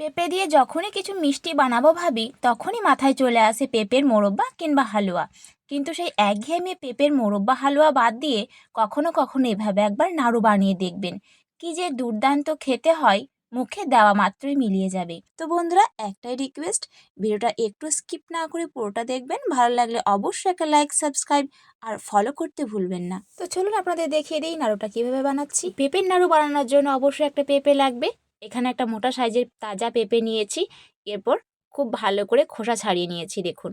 পেঁপে দিয়ে যখনই কিছু মিষ্টি বানাবো ভাবি, তখনই মাথায় চলে আসে পেঁপের মোরব্বা কিংবা হালুয়া। কিন্তু সেই একঘেয়েমি পেঁপের মোরব্বা, হালুয়া বাদ দিয়ে কখনো কখনো এভাবে একবার নাড়ু বানিয়ে দেখবেন। কি যে দুর্দান্ত খেতে হয়, মুখে দেওয়া মাত্রই মিলিয়ে যাবে। তো বন্ধুরা, একটাই রিকোয়েস্ট ভিডিওটা একটু স্কিপ না করে পুরোটা দেখবেন। ভালো লাগলে অবশ্যই একটা লাইক সাবস্ক্রাইব আর ফলো করতে ভুলবেন না। তো চলুন আপনাদের দেখিয়ে দিই নাড়ুটা কীভাবে বানাচ্ছি। পেঁপের নাড়ু বানানোর জন্য অবশ্যই একটা পেঁপে লাগবে। এখানে একটা মোটা সাইজের তাজা পেঁপে নিয়েছি। এরপর খুব ভালো করে খোসা ছাড়িয়ে নিয়েছি, দেখুন।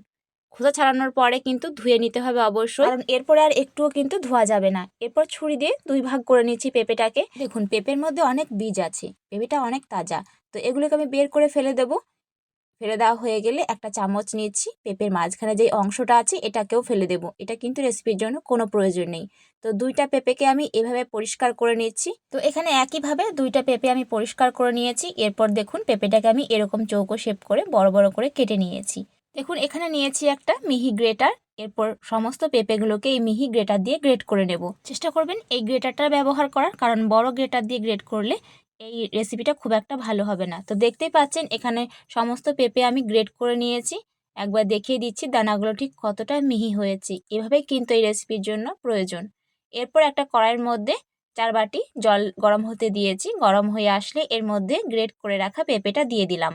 খোসা ছাড়ানোর পরে কিন্তু ধুয়ে নিতে হবে অবশ্যই। কারণ এরপরে আর একটুও কিন্তু ধোয়া যাবে না। এরপর ছুরি দিয়ে দুই ভাগ করে নিয়েছি পেঁপেটাকে। দেখুন, পেঁপের মধ্যে অনেক বীজ আছে। পেঁপেটা অনেক তাজা। তো এগুলোকে আমি বের করে ফেলে দেবো। ফেলে দেওয়া হয়ে গেলে একটা চামচ নিচ্ছি পেঁপের মাঝখানে যে অংশটা আছে এটাকেও ফেলে দেব। এটা কিন্তু রেসিপির জন্য কোনো প্রয়োজন নেই। তো দুইটা পেঁপেকে আমি এভাবে পরিষ্কার করে নিচ্ছি তো এখানে একইভাবে দুইটা পেঁপে আমি পরিষ্কার করে নিয়েছি। এরপর দেখুন পেঁপেটাকে আমি এরকম চৌকো শেপ করে বড় বড় করে কেটে নিয়েছি। দেখুন এখানে নিয়েছি একটা মিহি গ্রেটার। এরপর সমস্ত পেঁপেগুলোকে এই মিহি গ্রেটার দিয়ে গ্রেট করে নেব। চেষ্টা করবেন এই গ্রেটারটা ব্যবহার করার, কারণ বড় গ্রেটার দিয়ে গ্রেট করলে এই রেসিপিটা খুব একটা ভালো হবে না। তো দেখতেই পাচ্ছেন, এখানে সমস্ত পেঁপে আমি গ্রেট করে নিয়েছি। একবার দেখিয়ে দিচ্ছি, দানাগুলো ঠিক কতটা মিহি হয়েছে। এভাবেই কিন্তু এই রেসিপির জন্য প্রয়োজন। এরপর একটা কড়াইয়ের মধ্যে চার বাটি জল গরম হতে দিয়েছি। গরম হয়ে আসলে এর মধ্যে গ্রেট করে রাখা পেঁপেটা দিয়ে দিলাম।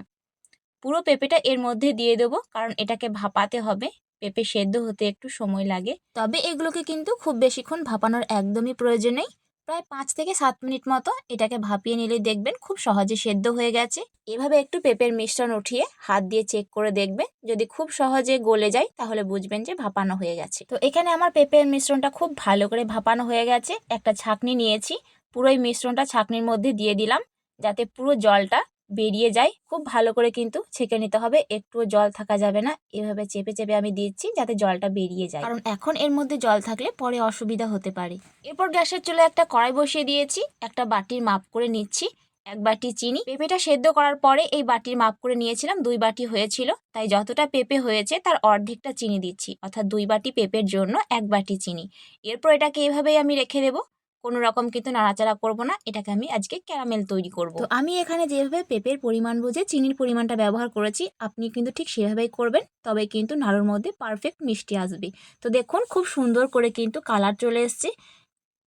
পুরো পেঁপেটা এর মধ্যে দিয়ে দেবো, কারণ এটাকে ভাপাতে হবে। পেঁপে সেদ্ধ হতে একটু সময় লাগে। তবে এগুলোকে কিন্তু খুব বেশিক্ষণ ভাপানোর একদমই প্রয়োজন নেই। প্রায় পাঁচ থেকে সাত মিনিট মতো এটাকে ভাপিয়ে নিলে দেখবেন খুব সহজে সেদ্ধ হয়ে গেছে। এভাবে একটু পেঁপের মিশ্রণ উঠিয়ে হাত দিয়ে চেক করে দেখবেন। যদি খুব সহজে গলে যায়, তাহলে বুঝবেন যে ভাপানো হয়ে গেছে। তো এখানে আমার পেঁপের মিশ্রণটা খুব ভালো করে ভাপানো হয়ে গেছে। একটা ছাঁকনি নিয়েছি। পুরো মিশ্রণটা ছাঁকনির মধ্যে দিয়ে দিলাম। যাতে পুরো জলটা বেরিয়ে যায় খুব ভালো করে কিন্তু ছেঁকে নিতে হবে একটুও জল থাকা যাবে না। এভাবে চেপে চেপে আমি দিচ্ছি যাতে জলটা বেরিয়ে যায়। কারণ এখন এর মধ্যে জল থাকলে পরে অসুবিধা হতে পারে। এরপর গ্যাসের চুলে একটা কড়াই বসিয়ে দিয়েছি একটা বাটির মাপ করে নিচ্ছি এক বাটি চিনি। পেঁপেটা সেদ্ধ করার পরে এই বাটির মাপ করে নিয়েছিলাম দুই বাটি হয়েছিল। তাই যতটা পেঁপে হয়েছে তার অর্ধেকটা চিনি দিচ্ছি অর্থাৎ দুই বাটি পেঁপের জন্য এক বাটি চিনি। এরপর এটাকে এভাবেই আমি রেখে দেবো। কোনো রকম কিন্তু নাড়াচাড়া করব না, এটাকে আমি আজকে ক্যারামেল তৈরি করব। তো আমি এখানে যেভাবে পেঁপের পরিমাণ বুঝে চিনির পরিমাণটা ব্যবহার করেছি, আপনি কিন্তু ঠিক সেভাবেই করবেন, তবে কিন্তু নাড়ুর মধ্যে পারফেক্ট মিষ্টি আসবে। তো দেখুন, খুব সুন্দর করে কিন্তু কালার চলে এসছে।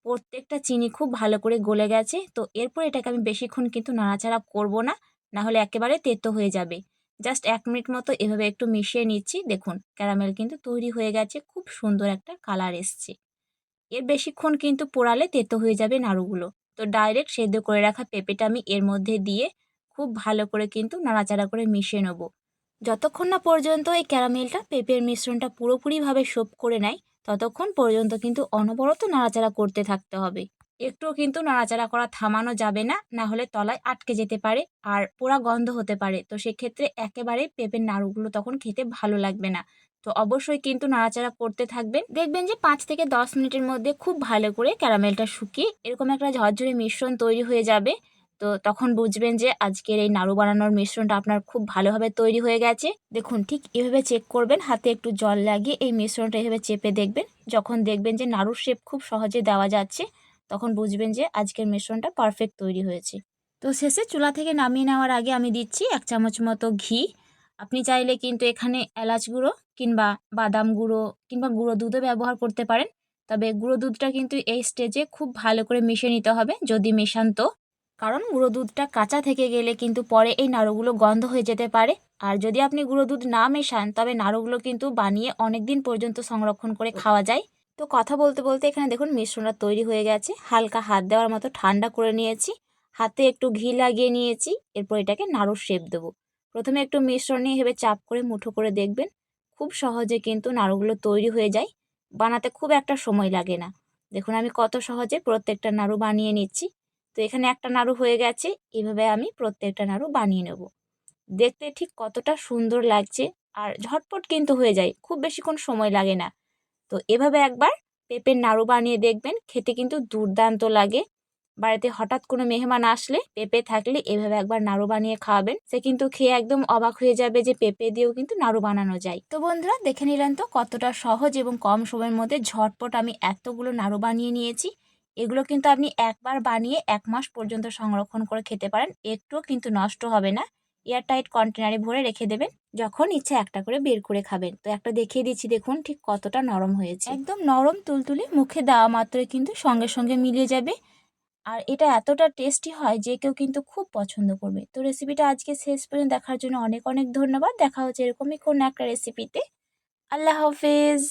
প্রত্যেকটা চিনি খুব ভালো করে গলে গেছে, তো এরপর এটাকে আমি বেশিক্ষণ কিন্তু নাড়াচাড়া করব না না হলে একেবারে তেতো হয়ে যাবে। জাস্ট এক মিনিট মতো এভাবে একটু মিশিয়ে নিচ্ছি, দেখুন, ক্যারামেল কিন্তু তৈরি হয়ে গেছে, খুব সুন্দর একটা কালার এসছে। এর বেশিক্ষণ কিন্তু পোড়ালে তেতো হয়ে যাবে নাড়ুগুলো। তো ডাইরেক্ট সেদ্ধ করে রাখা পেঁপেটা আমি এর মধ্যে দিয়ে খুব ভালো করে কিন্তু নাড়াচাড়া করে মিশিয়ে নেব। যতক্ষণ না পর্যন্ত এই ক্যারামেলটা পেঁপের মিশ্রণটা পুরোপুরিভাবে সোপ করে নেয়, ততক্ষণ পর্যন্ত কিন্তু অনবরত নাড়াচাড়া করতে থাকতে হবে। একটুও কিন্তু নাড়াচাড়া করা থামানো যাবে না না হলে তলায় আটকে যেতে পারে আর পোড়া গন্ধ হতে পারে। তো সেক্ষেত্রে একেবারে পেঁপের নাড়ুগুলো তখন খেতে ভালো লাগবে না। তো অবশ্যই কিন্তু নাড়াচাড়া করতে থাকবেন। দেখবেন যে পাঁচ থেকে দশ মিনিটের মধ্যে খুব ভালো করে ক্যারামেলটা শুকিয়ে এরকম একটা ঝরঝরে মিশ্রণ তৈরি হয়ে যাবে। তো তখন বুঝবেন যে আজকের এই নাড়ু বানানোর মিশ্রণটা আপনার খুব ভালোভাবে তৈরি হয়ে গেছে। দেখুন, ঠিক এভাবে চেক করবেন, হাতে একটু জল লাগিয়ে এই মিশ্রণটা এভাবে চেপে দেখবেন। যখন দেখবেন যে নাড়ুর শেপ খুব সহজে দেওয়া যাচ্ছে, তখন বুঝবেন যে আজকের মিশ্রণটা পারফেক্ট তৈরি হয়েছে। তো শেষে চুলা থেকে নামিয়ে নেওয়ার আগে আমি দিচ্ছি এক চামচ মতো ঘি। আপনি চাইলে কিন্তু এখানে এলাচ গুঁড়ো কিংবা বাদাম গুঁড়ো কিংবা গুঁড়ো দুধও ব্যবহার করতে পারেন। তবে গুঁড়ো দুধটা কিন্তু এই স্টেজে খুব ভালো করে মিশিয়ে নিতে হবে যদি মেশান তো। কারণ গুঁড়ো দুধটা কাঁচা থেকে গেলে কিন্তু পরে এই নাড়ুগুলো গন্ধ হয়ে যেতে পারে। আর যদি আপনি গুঁড়ো দুধ না মেশান, তবে নাড়ুগুলো কিন্তু বানিয়ে অনেক দিন পর্যন্ত সংরক্ষণ করে খাওয়া যায়। তো কথা বলতে বলতে এখানে দেখুন মিশ্রণটা তৈরি হয়ে গেছে। হালকা হাত দেওয়ার মতো ঠান্ডা করে নিয়েছি। হাতে একটু ঘি লাগিয়ে নিয়েছি। এরপর এটাকে নাড়ুর শেপ দেবো। প্রথমে একটু মিশ্রণ নিয়ে এভাবে চাপ করে মুঠো করে দেখবেন। খুব সহজে কিন্তু নাড়ুগুলো তৈরি হয়ে যায়। বানাতে খুব একটা সময় লাগে না। দেখুন আমি কত সহজে প্রত্যেকটা নাড়ু বানিয়ে নিচ্ছি। তো এখানে একটা নাড়ু হয়ে গেছে, এভাবে আমি প্রত্যেকটা নাড়ু বানিয়ে নেব। দেখতে ঠিক কতটা সুন্দর লাগছে আর ঝটপট কিন্তু হয়ে যায়, খুব বেশিক্ষণ সময় লাগে না। তো এভাবে একবার পেঁপের নাড়ু বানিয়ে দেখবেন, খেতে কিন্তু দুর্দান্ত লাগে। বাড়িতে হঠাৎ কোনো মেহমান আসলে পেঁপে থাকলে এভাবে একবার নাড়ু বানিয়ে খাওয়াবেন। সে কিন্তু খেয়ে একদম অবাক হয়ে যাবে যে পেঁপে দিয়েও কিন্তু নাড়ু বানানো যায়। তো বন্ধুরা, দেখে নিলেন তো কতটা সহজ এবং কম সময়ের মধ্যে ঝটপট আমি এতগুলো নাড়ু বানিয়ে নিয়েছি। এগুলো কিন্তু আপনি একবার বানিয়ে এক মাস পর্যন্ত সংরক্ষণ করে খেতে পারেন। একটুও কিন্তু নষ্ট হবে না। এয়ারটাইট কন্টেনারে ভরে রেখে দেবেন। যখন ইচ্ছা একটা করে বের করে খাবেন। তো একটা দেখিয়ে দিচ্ছি, দেখুন ঠিক কতটা নরম হয়েছে। একদম নরম তুলতুলে মুখে দেওয়া মাত্রই কিন্তু সঙ্গে সঙ্গে মিলিয়ে যাবে। আর এটা এতটা টেস্টি হয় যে কেউ কিন্তু খুব পছন্দ করবে। তো রেসিপিটা আজকে শেষ পর্যন্ত দেখার জন্য অনেক অনেক ধন্যবাদ। দেখা হচ্ছে এরকমই কোনো একটা রেসিপিতে আল্লাহ হাফেজ।